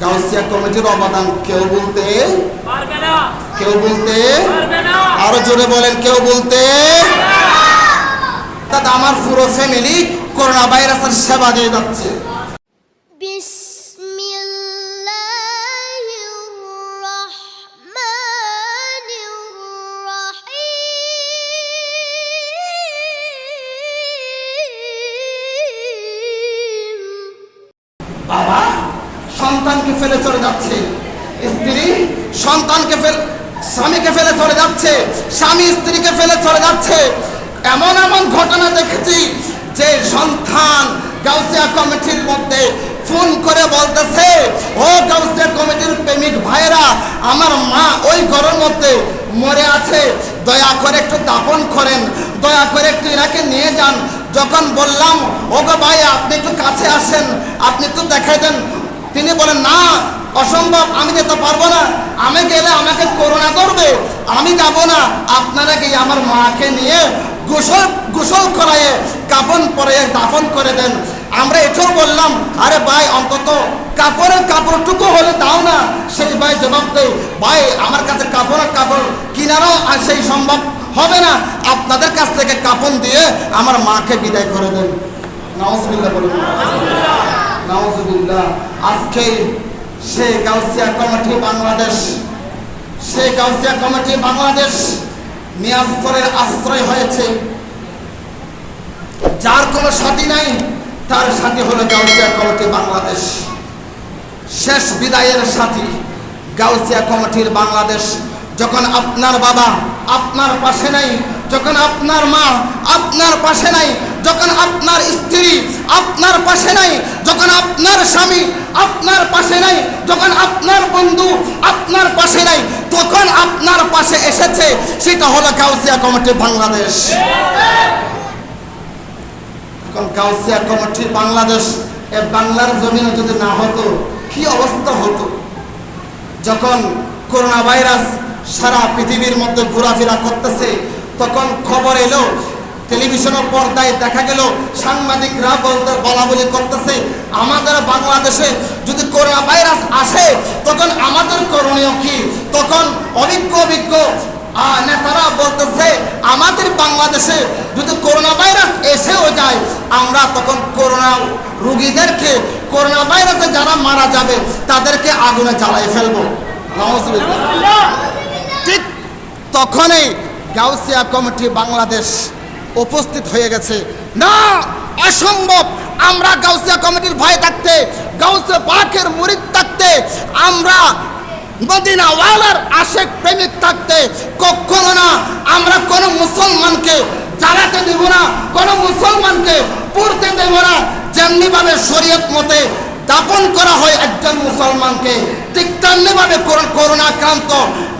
গাউসিয়া কমিটির অবদান কেউ বলতে? পারবে না। কেউ বলতে? পারবে না। আরও জোরে বলেন কেউ বলতে? তা আমার পুরো ফ্যামিলি করোনা ভাইরাসের সেবা দিয়ে যাচ্ছে। ফেলে চলে যাচ্ছে। স্ত্রী সন্তানকে ফেলে স্বামীকে ফেলে চলে যাচ্ছে। স্বামী স্ত্রীকে ফেলে চলে যাচ্ছে। এমন এমন ঘটনা দেখেছি যে সন্তান গাউসিয়া কমিটির মধ্যে ফোন করে বলতেছে, ও গাউসিয়া কমিটির প্রেমিক ভাইরা আমার মা ওই ঘরের মধ্যে মরে আছে। দয়া করে একটু দাপন করেন। দয়া করে একটু এনাকে নিয়ে যান। যখন বললাম, ওগো ভাই, আপনি একটু কাছে আসেন। আপনি একটু দেখাই দেন। তিনি বলেন, না, অসম্ভব, আমি যেতে পারব না। আমি গেলে আমাকে করোনা করবে। আমি যাব না। আপনারা গিয়ে আমার মাকে নিয়ে গোসল গোসল করাইয়ে কাপন পরে দাফন করে দেন। আমরা এটাও বললাম, আরে ভাই, অন্তত কাপড়ের কাপড়টুকু হলে দাও না। সেই ভাই জবাব দেয়, ভাই, আমার কাছে কাপড়ের কাপড় কিনারও আর সেই সম্ভব হবে না। আপনাদের কাছ থেকে কাপন দিয়ে আমার মাকে বিদায় করে দেন। নওয়াজবিল্লাহ বলুন। নওয়াজবিল্লাহ আজকে সে গাউসিয়া কমিটি বাংলাদেশ, সে গাউসিয়া কমিটি বাংলাদেশ নিয়াজপুরের আশ্রয় হয়েছে। যার কোনো সাথী নাই, তার সাথী হলো গাউসিয়া কমিটি বাংলাদেশ। শেষ বিদায়ের সাথী গাউসিয়া কমিটির বাংলাদেশ। যখন আপনার বাবা আপনার পাশে নাই, যখন আপনার মা আপনার পাশে নাই, যখন আপনার স্ত্রী আপনার পাশে নাই, যখন আপনার স্বামী আপনার পাশে নাই, যখন আপনার বন্ধু আপনার পাশে নাই, তখন আপনার পাশে এসেছে, সেটা হলো গাউসিয়া কমিটি বাংলাদেশ। এখন কমিটি বাংলাদেশ, এ বাংলার জমিনে যদি না হতো, কি অবস্থা হতো? যখন করোনা ভাইরাস সারা পৃথিবীর মধ্যে ঘোরাফেরা করতেছে, তখন খবর এলো টেলিভিশনের পর্দায় দেখা গেল সাংবাদিকরা বলতে বলা বলি করতেছে। আমাদের বাংলাদেশে যদি করোনা ভাইরাস আসে তখন আমাদের করণীয় কি? তখন অভিজ্ঞ অভিজ্ঞ নেতারা বলতেছে আমাদের বাংলাদেশে যদি করোনা ভাইরাস এসেও যায় আমরা তখন করোনা রুগীদেরকে করোনা ভাইরাসে যারা মারা যাবে তাদেরকে আগুনে জ্বালাই ফেলব। ঠিক তখনই গাউসিয়া কমিটি বাংলাদেশ উপস্থিত হয়ে গেছে। না, অসম্ভব। আমরা গাউসিয়া কমিটির ভয় থাকতে, গাউসিয়া পাকের মুরিদ থাকতে, আমরা মদিনাওয়ালার আশেক প্রেমিক থাকতে, কখনো না আমরা কোনো মুসলমানকে জ্বালাতে দেব না, কোনো মুসলমানকে পড়তে দেব না। যেমনি ভাবে শরীয়ত মতে দাপন করা হয় একজন মুসলমানকে, ঠিক তেমনি ভাবে করোনা আক্রান্ত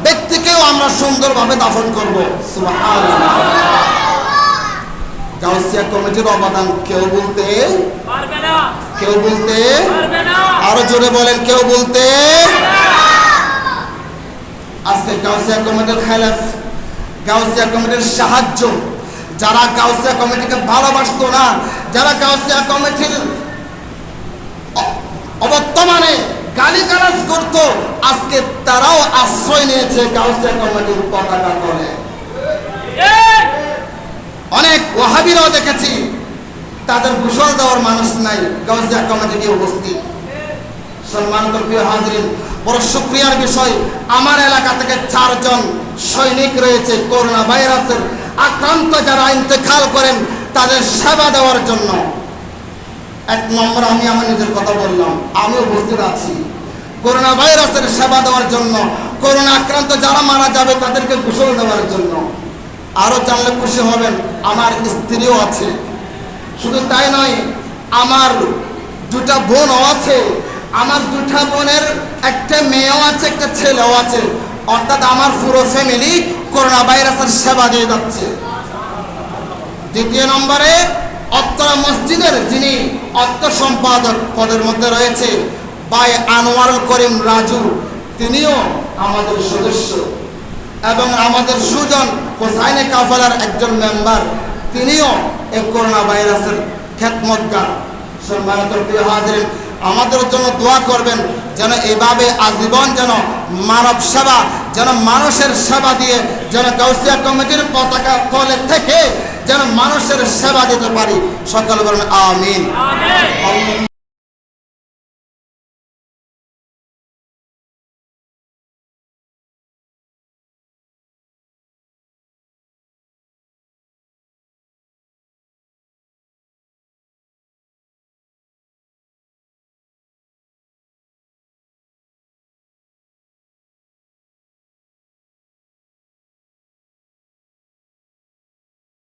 ব্যক্তিকেও আমরা সুন্দরভাবে দাফন করব। গাউসিয়া কমিটির অবদান কেউ বলতে পারবে না। কেউ বলতে পারবে না। আরও জোরে বলেন কেউ বলতে আজকে গাউসিয়া কমিটির খেলাফ গাউসিয়া কমিটির সাহায্য যারা গাউসিয়া কমিটিকে ভালোবাসতো না যারা গাউসিয়া কমিটির অবর্তমানে গালি গালাজ করত আজকে তারাও আশ্রয় নিয়েছে গাউসিয়া কমিটির পতাকা তলে। ওয়াহাবিরাও দেখেছি। তাদের ঘোষণা দেওয়ার মানুষ নাই, গাউসিয়া কমিটি গিয়ে উপস্থিত। সম্মানিত প্রিয় হাজরিন, বড় শুক্রিয়ার বিষয়, আমার এলাকা থেকে চারজন সৈনিক রয়েছে করোনা ভাইরাসের আক্রান্ত যারা ইন্তেকাল করেন, তাদের সেবা দেওয়ার জন্য। এক নম্বর আমি আমার নিজের কথা বললাম, আমি উপস্থিত আছি। করোনা ভাইরাসের সেবা দেওয়ার জন্য, করোনা আক্রান্ত যারা মারা যাবে, তাদেরকে গোসল দেওয়ার জন্য। আরও জানলে খুশি হবেন, আমার স্ত্রীও আছে। শুধু তাই নয়, আমার দুটা বোনও আছে, আমার দুটা বোনের একটা মেয়েও আছে, একটা ছেলেও আছে। অর্থাৎ আমার পুরো ফ্যামিলি করোনা ভাইরাসের সেবা দিয়ে যাচ্ছে। দ্বিতীয় নম্বরে, অত্তরা মসজিদের যিনি অর্থ সম্পাদক পদের মধ্যে রয়েছে বাই আনোয়ারুল করিম রাজু, তিনিও আমাদের সদস্য। এবং আমাদের সুজন হোসাইনে কাফালার একজন মেম্বার তিনিও এই করোনা ভাইরাসের খ্যাতমতগার সম্মানিত প্রিয় হাজিরিন আমাদের জন্য দোয়া করবেন যেন এভাবে আজীবন যেন মানব সেবা যেন মানুষের সেবা দিয়ে যেন গাউসিয়া কমিটির পতাকা তলে থেকে যেন মানুষের সেবা দিতে পারি। সকল বলেন আমিন।